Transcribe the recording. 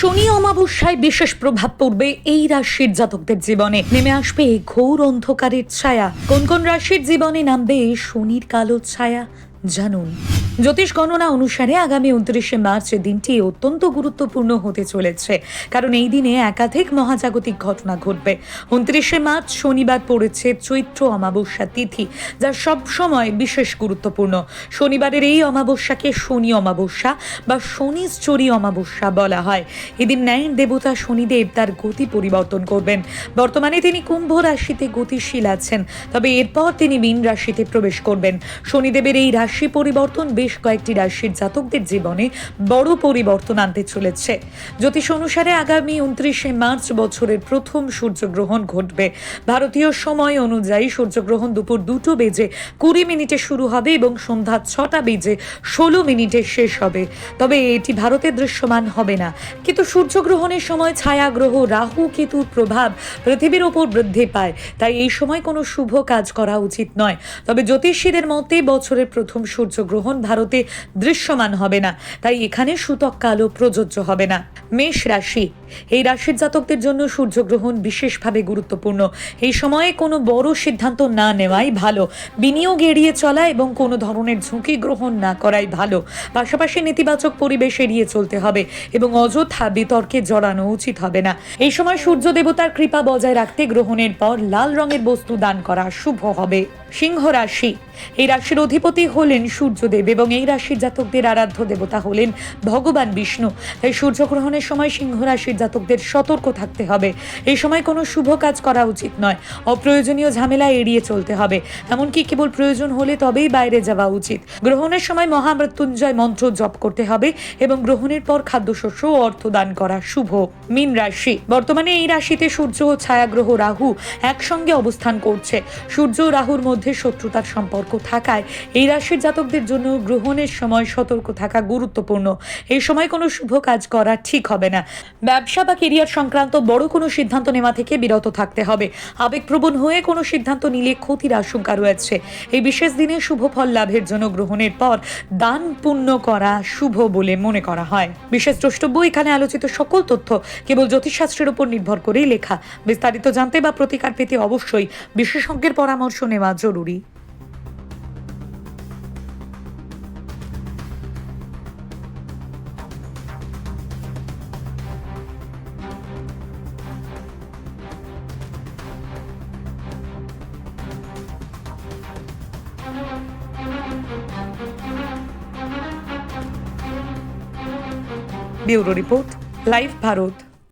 শনি অমাবস্যায় বিশেষ প্রভাব পড়বে এই রাশির জাতকদের জীবনে। নেমে আসবে ঘোর অন্ধকারের ছায়া। কোন কোন রাশির জীবনে নামবে শনির কালো ছায়া? জানুন। জ্যোতিষ গণনা অনুসারে আগামী উনত্রিশে মার্চ দিনটি অত্যন্ত গুরুত্বপূর্ণ হতে চলেছে। কারণ এই দিনে একাধিক মহাজাগতিক ঘটনা ঘটবে। উনত্রিশে মার্চ শনিবার পড়েছে চৈত্র অমাবস্যা তিথি, যা সব সময় বিশেষ গুরুত্বপূর্ণ। শনিবারের এই অমাবস্যাকে শনি অমাবস্যা বা শনিশ্চরী অমাবস্যা বলা হয়। এদিন ন্যায়ের দেবতা শনিদেব তার গতি পরিবর্তন করবেন। বর্তমানে তিনি কুম্ভ রাশিতে গতিশীল আছেন, তবে এরপর তিনি মীন রাশিতে প্রবেশ করবেন। শনিদেবের এই রাশি পরিবর্তন বেশ কয়েকটি রাশির জাতকদের জীবনে বড় পরিবর্তন আনতে চলেছে। জ্যোতিষ অনুসারে আগামী উনত্রিশে মার্চ বছরের প্রথম সূর্যগ্রহণ ঘটবে। ভারতীয় সময় অনুযায়ী সূর্যগ্রহণ দুপুর দুটো বেজে কুড়ি মিনিটে শুরু হবে এবং সন্ধ্যা ছটা বেজে ষোলো মিনিটে শেষ হবে। তবে এটি ভারতে দৃশ্যমান হবে না। কিন্তু সূর্যগ্রহণের সময় ছায়াগ্রহ রাহু কেতুর প্রভাব পৃথিবীর ওপর বৃদ্ধি পায়। তাই এই সময় কোনো শুভ কাজ করা উচিত নয়। তবে জ্যোতিষীদের মতে বছরের প্রথম সূর্যগ্রহণ ভারতে দৃশ্যমান হবে না। তাই এখানে সূতক কালও প্রযোজ্য হবে না। মেষ রাশি। এই রাশির জাতকদের জন্য সূর্যগ্রহণ বিশেষভাবে গুরুত্বপূর্ণ। এই সময়ে কোনো বড় সিদ্ধান্ত না নেওয়াই ভালো। বিনিয়োগ এড়িয়ে চলা এবং কোনো ধরনের ঝুঁকি গ্রহণ না করাই ভালো। পাশাপাশি নেতিবাচক পরিবেশ এড়িয়ে চলতে হবে এবং অযথা বিতর্কে জড়ানো উচিত হবে না। এই সময় সূর্য দেবতার কৃপা বজায় রাখতে গ্রহণের পর লাল রঙের বস্তু দান করা শুভ হবে। সিংহ রাশি। এই রাশির অধিপতি হলেন সূর্যদেব এবং এই রাশির জাতকদের আরাধ্য দেবতা হলেন ভগবান বিষ্ণু। তাই সূর্যগ্রহণের সময় সিংহ রাশির জাতকদের সতর্ক থাকতে হবে। এই সময় কোনো শুভ কাজ করা উচিত নয়। অপ্রয়োজনীয় ঝামেলা এড়িয়ে চলতে হবে। এমনকি কেবল প্রয়োজন হলে তবেই বাইরে যাওয়া উচিত। গ্রহণের সময় মহামৃত্যুঞ্জয় মন্ত্র জপ করতে হবে এবং গ্রহণের পর খাদ্যশস্য ও অর্থ দান করা শুভ। মীন রাশি। বর্তমানে এই রাশিতে সূর্য ও ছায়াগ্রহ রাহু একসঙ্গে অবস্থান করছে। সূর্য ও রাহুর মধ্যে শত্রুতার সম্পর্ক থাকায় এই রাশির জাতকদের জন্য গ্রহণের সময় সতর্ক থাকা গুরুত্বপূর্ণ। এই সময় কোনো শুভ কাজ করা ঠিক হবে না। ব্যবসা বা কেরিয়ার সংক্রান্ত বড় কোনো সিদ্ধান্ত নেওয়া থেকে বিরত থাকতে হবে। আবেগপ্রবণ হয়ে কোনো সিদ্ধান্ত নিলে ক্ষতির আশঙ্কা রয়েছে। এই বিশেষ দিনে শুভ ফল লাভের জন্য গ্রহণের পর দান পুণ্য করা শুভ বলে মনে করা হয়। বিশেষ দ্রষ্টব্য, এখানে আলোচিত সকল তথ্য কেবল জ্যোতিষশাস্ত্রের উপর নির্ভর করেই লেখা। বিস্তারিত জানতে বা প্রতিকার পেতে অবশ্যই বিশেষজ্ঞের পরামর্শ নেওয়া জরুরি। Bureau report Live Bharat.